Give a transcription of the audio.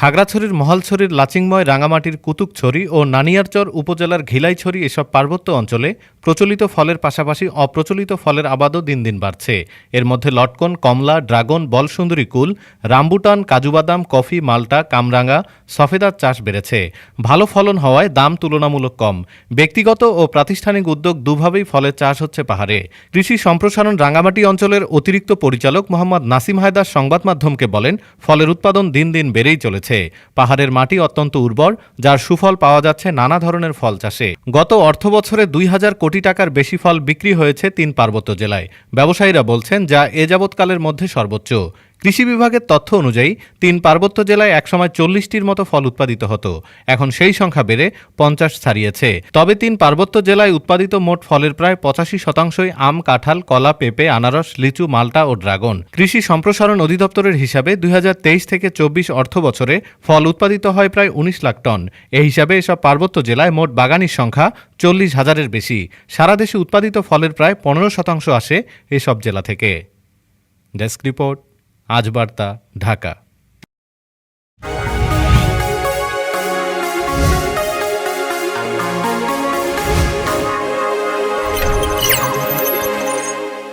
খাগড়াছড়ির মহালছড়ির লাচিংময় রাঙামাটির কুতুকছড়ি ও নানিয়ারচর উপজেলার ঘিলাইছড়ি এসব পার্বত্য অঞ্চলে প্রচলিত ফলের পাশাপাশি অপ্রচলিত ফলের আবাদও দিন দিন বাড়ছে। এর মধ্যে লটকন, কমলা, ড্রাগন, বলসুন্দরী কুল, রামবুটান, কাজুবাদাম, কফি, মাল্টা কামরাঙ্গা সফেদার চাষ বেড়েছে। ভালো ফলন হওয়ায় দাম তুলনামূলক কম। ব্যক্তিগত ও প্রাতিষ্ঠানিক উদ্যোগ দুভাবেই ফলের চাষ হচ্ছে পাহাড়ে। কৃষি সম্প্রসারণ রাঙ্গামাটি অঞ্চলের অতিরিক্ত পরিচালক মোহাম্মদ নাসিম হায়দার সংবাদ মাধ্যমকে বলেন, ফলের উৎপাদন দিন দিন বেড়েই চলেছে। পাহাড়ের মাটি অত্যন্ত উর্বর, যার সুফল পাওয়া যাচ্ছে নানা ধরনের ফল চাষে। গত অর্থ বছরে দুই হাজার কোটি টাকার বেশি ফল বিক্রি হয়েছে তিন পার্বত্য জেলায়। ব্যবসায়ীরা বলছেন, যা এ যাবৎকালের মধ্যে সর্বোচ্চ। কৃষি বিভাগের তথ্য অনুযায়ী, তিন পার্বত্য জেলায় একসময় চল্লিশটির মতো ফল উৎপাদিত হতো। এখন সেই সংখ্যা বেড়ে পঞ্চাশ ছাড়িয়েছে। তবে তিন পার্বত্য জেলায় উৎপাদিত মোট ফলের প্রায় পঁচাশি শতাংশই আম, কাঁঠাল, কলা, পেঁপে, আনারস, লিচু, মাল্টা ও ড্রাগন। কৃষি সম্প্রসারণ অধিদপ্তরের হিসাবে দুই হাজার তেইশ থেকে চব্বিশ অর্থ বছরে ফল উৎপাদিত হয় প্রায় উনিশ লাখ টন। এ হিসাবে এসব পার্বত্য জেলায় মোট বাগানির সংখ্যা চল্লিশ হাজারের বেশি। সারা দেশে উৎপাদিত ফলের প্রায় পনেরো শতাংশ আসে এসব জেলা থেকে। Desk report. আজ বার্তা ঢাকা।